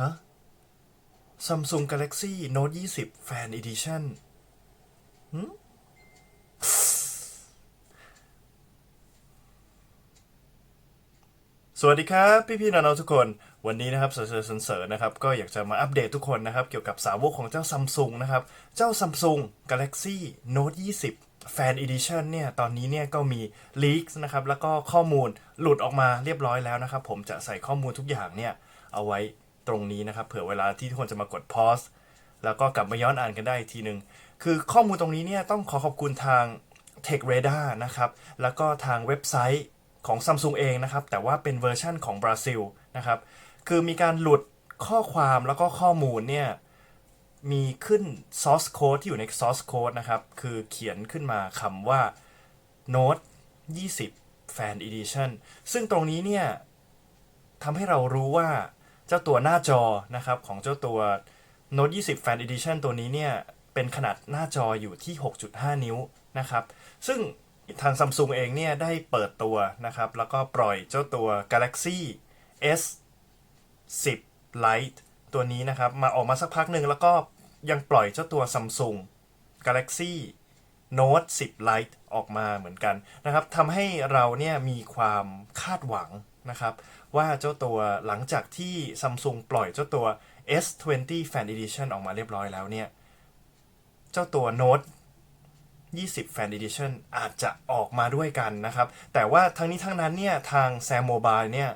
ฮะ Samsung Galaxy Note 20 Fan Edition หืมสวัสดีครับ พี่ๆน้องๆทุกคนวันนี้นะครับเสริญเสริญนะครับ ก็อยากจะมาอัปเดตทุกคนนะครับ เกี่ยวกับสาวกของเจ้า Samsung นะครับ เจ้า Samsung Galaxy Note 20 Fan Edition เนี่ย ตอนนี้เนี่ยก็มี leaks นะครับ แล้วก็ข้อมูลหลุดออกมาเรียบร้อยแล้วนะครับ ผมจะใส่ข้อมูลทุกอย่างเนี่ย เอาไว้ ตรงนี้นะครับ เผื่อเวลาที่ทุกคนจะมากด pause แล้วก็กลับมาย้อนอ่านกันได้อีกทีหนึ่งคือข้อมูลตรงนี้เนี่ยต้องขอขอบคุณทาง Tech Radar นะครับ แล้วก็ทางเว็บไซต์ของ Samsung เองนะครับ แต่ว่าเป็นเวอร์ชั่นของบราซิลนะครับ คือมีการหลุดข้อความแล้วก็ข้อมูลเนี่ย มีขึ้น source code ที่อยู่ใน source code นะครับ คือเขียนขึ้นมาคำว่า Note 20 Fan Edition ซึ่งตรงนี้เนี่ยทำให้เรารู้ว่า เจ้าตัวหน้าจอนะครับของเจ้าตัว Note 20 Fan Edition ตัวนี้เนี่ยเป็นขนาดหน้าจออยู่ที่ 6.5 นิ้วนะครับ ซึ่งทาง Samsung เองเนี่ยได้เปิดตัวนะครับ แล้วก็ปล่อยเจ้าตัว Galaxy S 10 Lite ตัวนี้นะครับ มาออกมาสักพักหนึ่งแล้วก็ยังปล่อยเจ้าตัว Samsung Galaxy Note 10 Lite ออกมาเหมือนกันนะครับทำให้เราเนี่ยมีความคาดหวัง นะครับ ว่าเจ้าตัวหลังจากที่ Samsung ปล่อยเจ้าตัว S20 Fan Edition ออกมาเรียบร้อยแล้วเนี่ย เจ้าตัว Note 20 Fan Edition อาจจะออกมาด้วยกันนะครับ แต่ว่าทั้งนี้ทั้งนั้นเนี่ย ทาง Sam Mobile เนี่ย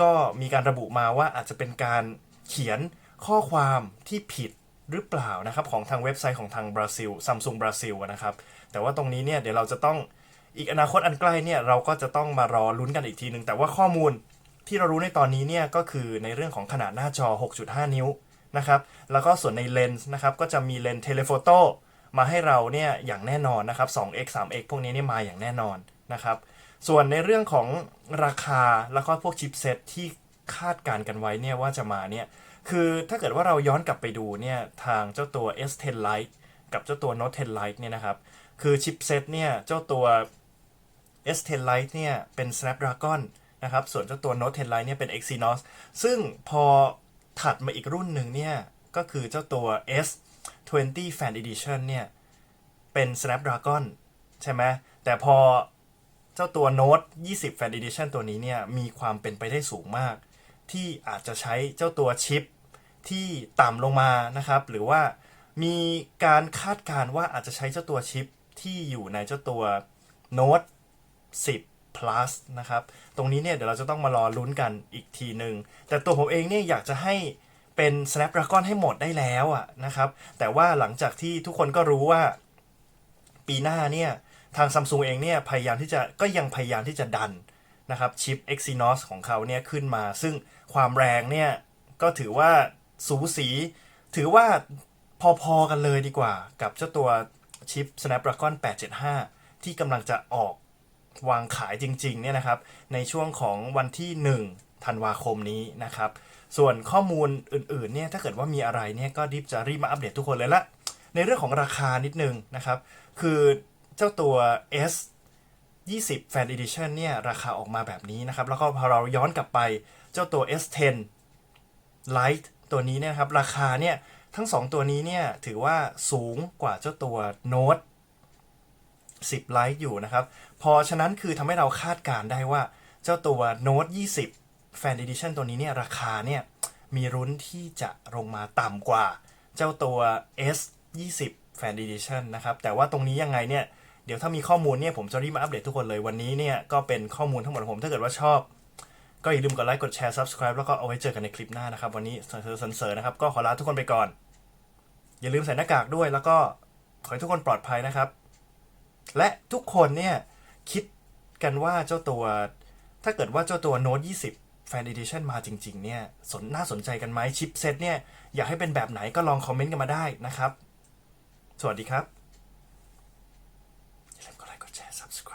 ก็มีการระบุมาว่าอาจจะเป็นการเขียนข้อความที่ผิดหรือเปล่านะครับ ของทางเว็บไซต์ของทางบราซิล Samsung บราซิลนะครับ แต่ว่าตรงนี้เนี่ยเดี๋ยวเราจะต้อง อีกอนาคตอันใกล้เนี่ยเราก็จะต้องมารอลุ้นกันอีกทีหนึ่งแต่ว่าข้อมูลที่เรารู้ในตอนนี้เนี่ยก็คือในเรื่องของขนาดหน้าจอ 6.5 นิ้วนะครับแล้วก็ส่วนในเลนส์นะครับก็จะมีเลนส์เทเลโฟโต้มาให้เราเนี่ยอย่างแน่นอนนะครับ 2x 3x พวกนี้เนี่ยมาอย่างแน่นอนนะครับส่วนในเรื่องของราคาแล้วก็พวกชิปเซ็ตที่คาดการกันไว้เนี่ยว่าจะมาเนี่ยคือถ้าเกิดว่าเราย้อนกลับไปดูเนี่ยทางเจ้าตัว S10 Lite กับเจ้าตัว Note 10 Lite เนี่ยนะครับคือชิปเซ็ตเนี่ยเจ้าตัว S10 Lite เนี่ยเป็น Snapdragon นะครับส่วนเจ้าตัว Note 10 Lite เนี่ยเป็น Exynos ซึ่งพอถัดมาอีกรุ่นหนึ่งเนี่ยก็คือเจ้าตัว S20 Fan Edition เนี่ยเป็น Snapdragon ใช่ไหมแต่พอเจ้าตัว Note 20 Fan Edition ตัวนี้เนี่ยมีความเป็นไปได้สูงมาก ที่อาจจะใช้เจ้าตัวชิปที่ต่ำลงมานะครับ หรือว่ามีการคาดการณ์ว่าอาจจะใช้เจ้าตัวชิปที่อยู่ในเจ้าตัว Note 10 plus นะครับ ตรงนี้เนี่ยเดี๋ยวเราจะต้องมารอลุ้นกันอีกทีหนึ่ง แต่ตัวผมเองเนี่ยอยากจะให้เป็น Snapdragon ให้หมดได้แล้วอะนะครับ แต่ว่าหลังจากที่ทุกคนก็รู้ว่าปีหน้าเนี่ย ทาง Samsung เองเนี่ยพยายามที่จะก็ยังพยายามที่จะดันนะครับชิป Exynos ของเขาเนี่ยขึ้นมา ซึ่งความแรงเนี่ย ก็ถือว่าสูสี ถือว่าพอๆกันเลยดีกว่า กับเจ้าตัวชิป Snapdragon 875 ที่กำลังจะออก วางขายจริงๆเนี่ยนะครับในช่วงของวันที่1ธันวาคมนี้นะครับ ส่วนข้อมูลอื่นๆเนี่ยถ้าเกิดว่ามีอะไรเนี่ยก็รีบจะรีบมาอัปเดตทุกคนเลยละ ในเรื่องของราคานิดนึงนะครับ คือเจ้าตัว S 20 Fan Edition เนี่ยราคาออกมาแบบนี้นะครับ แล้วก็พอเราย้อนกลับไปเจ้าตัว S10 Lite ตัวนี้เนี่ยครับ ราคาเนี่ยทั้ง 2 ตัวนี้เนี่ยถือว่าสูงกว่าเจ้าตัว Note 10 Lite อยู่นะครับ พอฉะนั้นคือทำให้เราคาดการได้ว่า เจ้าตัว Note 20 Fan Edition ตัวนี้เนี่ยราคาเนี่ยมีรุ้นที่จะลงมาต่ำกว่า เจ้าตัว S 20 Fan Edition นะครับ แต่ว่าตรงนี้ยังไงเนี่ย เดี๋ยวถ้ามีข้อมูลเนี่ยผมจะรีบมาอัปเดตทุกคนเลยวันนี้เนี่ยก็เป็นข้อมูลทั้งหมดของผมถ้าเกิดว่าชอบ ก็อย่าลืมกดไลค์กดแชร์ subscribe แล้วก็เอาไว้เจอกันในคลิปหน้านะครับ วันนี้เสริญเสริญนะครับก็ขอลาทุกคนไปก่อน อย่าลืมใส่หน้ากากด้วยแล้วก็ขอให้ทุกคนปลอดภัยนะครับ และทุกคนเนี่ยคิดกันว่าเจ้าตัว ถ้าเกิดว่าเจ้าตัวโน้ต20 Fan Edition มาจริง ๆ เนี่ยสนน่าสนใจกันไหมชิปเซตเนี่ยอยากให้เป็นแบบไหนก็ลองคอมเมนต์กันมาได้นะครับ สวัสดีครับอย่าลืมกดไลค์กดแชร์ subscribe